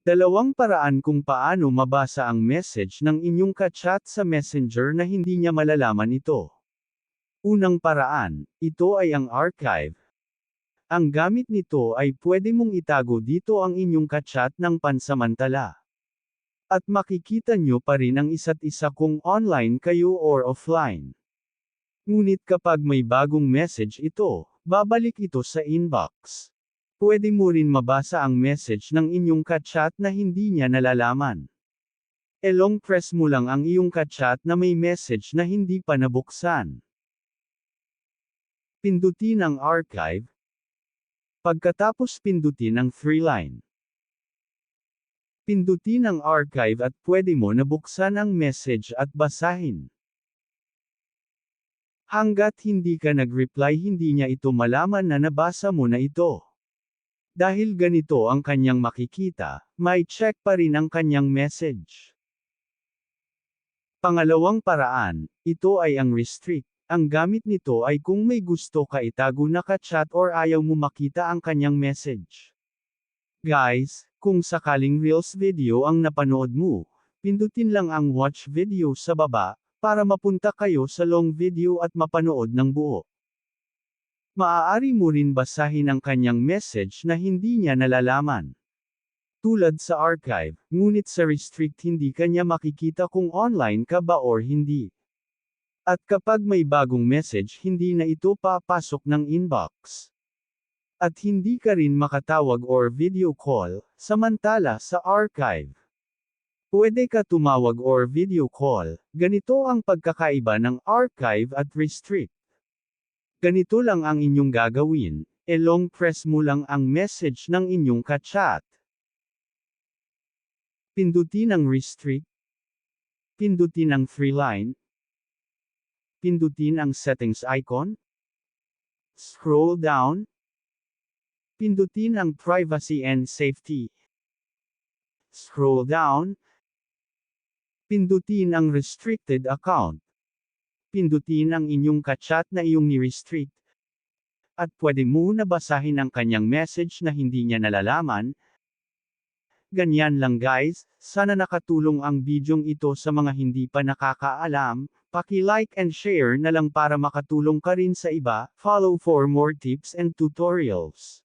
Dalawang paraan kung paano mabasa ang message ng inyong kachat sa messenger na hindi niya malalaman ito. Unang paraan, ito ay ang archive. Ang gamit nito ay pwede mong itago dito ang inyong kachat ng pansamantala. At makikita nyo pa rin ang isa't isa kung online kayo or offline. Ngunit kapag may bagong message ito, babalik ito sa inbox. Pwede mo rin mabasa ang message ng inyong kachat na hindi niya nalalaman. Elong press mo lang ang iyong kachat na may message na hindi pa nabuksan. Pindutin ang archive. Pagkatapos pindutin ang three line. Pindutin ang archive at pwede mo nabuksan ang message at basahin. Hanggat hindi ka nag-reply hindi niya ito malaman na nabasa mo na ito. Dahil ganito ang kanyang makikita, may check pa rin ang kanyang message. Pangalawang paraan, ito ay ang restrict. Ang gamit nito ay kung may gusto ka itago na ka-chat or ayaw mo makita ang kanyang message. Guys, kung sakaling Reels video ang napanood mo, pindutin lang ang watch video sa baba, para mapunta kayo sa long video at mapanood ng buo. Maaari mo rin basahin ang kanyang message na hindi niya nalalaman. Tulad sa archive, ngunit sa restrict hindi kanya makikita kung online ka ba or hindi. At kapag may bagong message hindi na ito papasok ng inbox. At hindi ka rin makatawag or video call, samantala sa archive. Pwede ka tumawag or video call, ganito ang pagkakaiba ng archive at restrict. Ganito lang ang inyong gagawin, elong press mo lang ang message ng inyong kachat. Pindutin ang restrict. Pindutin ang free line. Pindutin ang settings icon. Scroll down. Pindutin ang privacy and safety. Scroll down. Pindutin ang restricted account. Pindutin ang inyong kachat na iyong ni-restrict. At pwede mo na basahin ang kanyang message na hindi niya nalalaman. Ganyan lang guys, sana nakatulong ang bidyong ito sa mga hindi pa nakakaalam, paki-like and share na lang para makatulong ka rin sa iba, follow for more tips and tutorials.